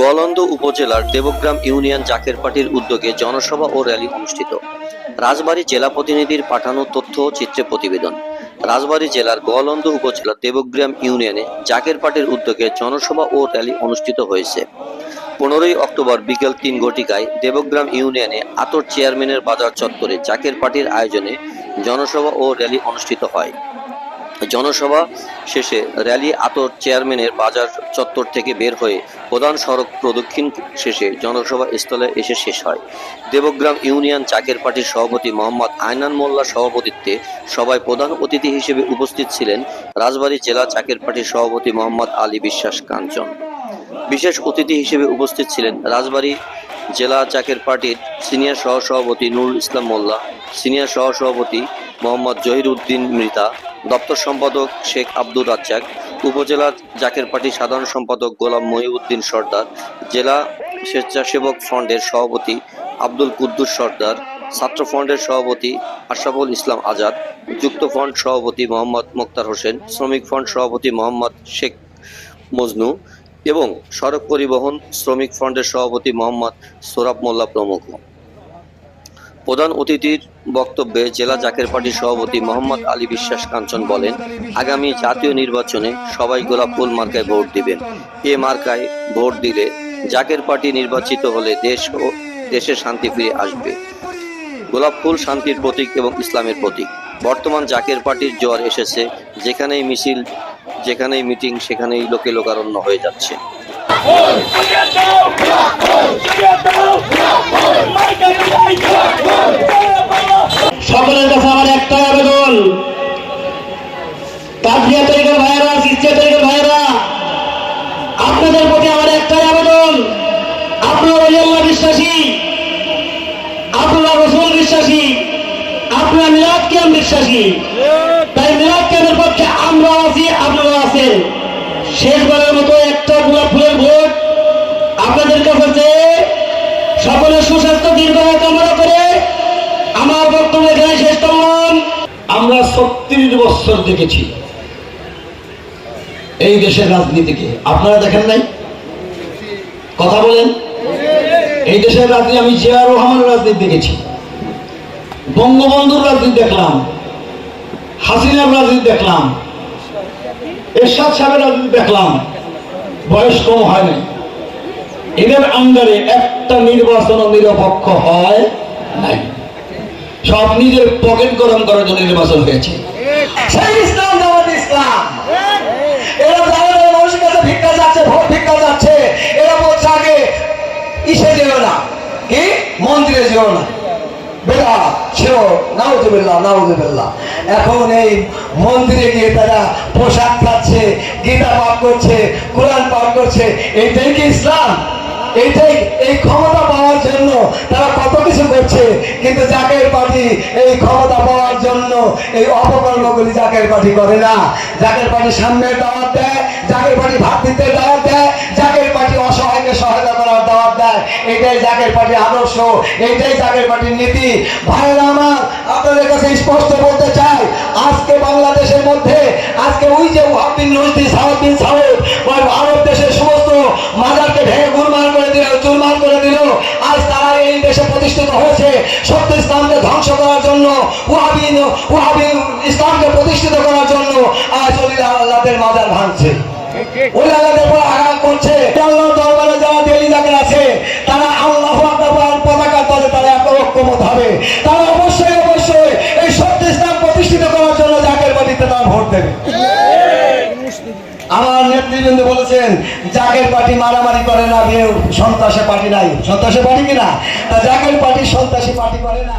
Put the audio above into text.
গোয়ালন্দ উপজেলার দেবগ্রাম ইউনিয়ন জাকের পার্টির উদ্যোগে জনসভা ও র্যালি অনুষ্ঠিত। রাজবাড়ী জেলা প্রতিনিধির পাঠানো তথ্য ও চিত্রে প্রতিবেদন। রাজবাড়ী জেলার গোয়ালন্দ উপজেলার দেবগ্রাম ইউনিয়নে জাকের পার্টির উদ্যোগে জনসভা ও র্যালি অনুষ্ঠিত হয়েছে। পনেরোই অক্টোবর বিকেল তিন ঘটিকায় দেবগ্রাম ইউনিয়নে আতর চেয়ারম্যানের বাজার চত্বরে জাকের পার্টির আয়োজনে জনসভা ও র্যালি অনুষ্ঠিত হয়। জনসভা শেষে র্যালি আতর চেয়ারম্যানের বাজার চত্বর থেকে বের হয়ে প্রধান সড়ক প্রদক্ষিণ শেষে জনসভা স্থলে এসে শেষ হয়। দেবগ্রাম ইউনিয়ন চাকের পার্টির সভাপতি মোহাম্মদ আয়নান মোল্লার সভাপতিত্বে সভায় প্রধান অতিথি হিসেবে উপস্থিত ছিলেন রাজবাড়ী জেলা চাকের পার্টির সভাপতি মোহাম্মদ আলী বিশ্বাস কাঞ্চন। বিশেষ অতিথি হিসেবে উপস্থিত ছিলেন রাজবাড়ী জেলা চাকের পার্টির সিনিয়র সহসভাপতি নুরুল ইসলাম মোল্লা, সিনিয়র সহসভাপতি মোহাম্মদ জহির উদ্দিন মৃতা, দপ্তর সম্পাদক শেখ আব্দুর রাজ্জাক উপজেলা জাকের পার্টির সাধারণ সম্পাদক গোলাম মহিউদ্দিন সর্দার, জেলা স্বেচ্ছাসেবক ফ্রন্টের সভাপতি আব্দুল কুদ্দুস সর্দার, ছাত্র ফ্রন্টের সভাপতি আশরাফুল ইসলাম আজাদ, যুক্ত ফ্রন্ট সভাপতি মোহাম্মদ মোক্তার হোসেন, শ্রমিক ফ্রন্ট সভাপতি মোহাম্মদ শেখ মজনু এবং সড়ক পরিবহন শ্রমিক ফ্রন্টের সভাপতি মোহাম্মদ সোরাব মোল্লা প্রমুখ। প্রধান অতিথির বক্তব্যে জেলা জাকের পার্টির সভাপতি মোহাম্মদ আলী বিশ্বাস কাঞ্চন বলেন, আগামী জাতীয় নির্বাচনে সবাই গোলাপ ফুল মার্কায় ভোট দিবেন। এ মার্কায় ভোট দিলে জাকের পার্টি নির্বাচিত হলে দেশ ও দেশে শান্তি ফিরে আসবে। গোলাপ ফুল শান্তির প্রতীক এবং ইসলামের প্রতীক। বর্তমান জাকের পার্টির জ্বর এসেছে, যেখানেই মিছিল, যেখানেই মিটিং, সেখানেই লোকে লোকারণ্য হয়ে যাচ্ছে। আপনারা মিলাদ কিয়াম বিশ্বাসী তাই মিলাদ কিয়ামের পক্ষে আমরা আছি আপনারা আছেন। শেষবারের মতো একটা গোলাপ ফুলের ভোট আপনাদের কাছে চেয়ে সকলের সুস্বাস্থ্য, দীর্ঘায় কামনা করে আমার বক্তব্য এখানে শেষ করলাম। আমরা ছত্রিশ বছর দেখেছি এই দেশের রাজনীতিকে। আপনারা দেখেন নাই? কথা বলেন। এই দেশের রাজনীতি, আমি জিয়া রহমানের রাজনীতি দেখেছি। বঙ্গবন্ধুর রাজনীতি দেখলাম, হাসিনার রাজনীতি দেখলাম, এরশাদ সাহেবের রাজনীতি দেখলাম, বয়স কম হয় নাই। এদের আন্ডারে একটা নির্বাচন নিরপেক্ষ হয় নাই। সব নিজের পকেট গরম করার জন্য নির্বাচন হয়েছে। সেই ইসলাম, জামাত না মন্দিরে যেও না। বেড়া ছিল নাউজুবিল্লাহ নাউজুবিল্লাহ এখন এই মন্দিরে গিয়ে তারা পোশাক খাচ্ছে, গীতা পাঠ করছে, কোরআন পাঠ করছে। এইটাই কি ইসলাম? এইটাই এই ক্ষমতা পাওয়ার জন্য তারা কত কিছু করছে, কিন্তু জাকের পার্টি এই ক্ষমতা পাওয়ার জন্য এই অপকর্মগুলি জাকের পার্টি করে না। জাকের পার্টি সামনের দাওয়াত দেয়, জাকের পার্টি ভাত দিতে দাওয়াত এটাই জাকের পার্টি আদর্শ এইটাই জাকের পার্টির নীতি। ভাইয়েরা আমার আপনাদের কাছে স্পষ্ট বলতে চাই আজকে বাংলাদেশের মধ্যে আজকে ওই যে ওয়াহাবিন নজদি সাহেব ওই ভারত দেশের সমস্ত মাজারকে ভেঙে গুরমার করে দিল চুরমার করে দিল। আজ তারা এই দেশে প্রতিষ্ঠিত হয়েছে। সত্য ইসলামকে ধ্বংস করার জন্য ওয়াহাবিন ওয়াহাবিন ইসলামকে প্রতিষ্ঠিত করার জন্য আজ অলিল আল্লাহদের মাজার ভাঙছে। ওই আল্লাহদের হবে তারা অবশ্যই অবশ্যই এই সত্য ইসলাম প্রতিষ্ঠিত করার জন্য জাকের পার্টিতে তারা ভোট দেবে। আমার নেতৃবৃন্দ বলেছেন জাগের পার্টি মারামারি করে না বিয়ে সন্ত্রাসে পার্টি নাই। সন্ত্রাসে পার্টি কিনা? তা জাগের পার্টি সন্ত্রাসী পার্টি করে না।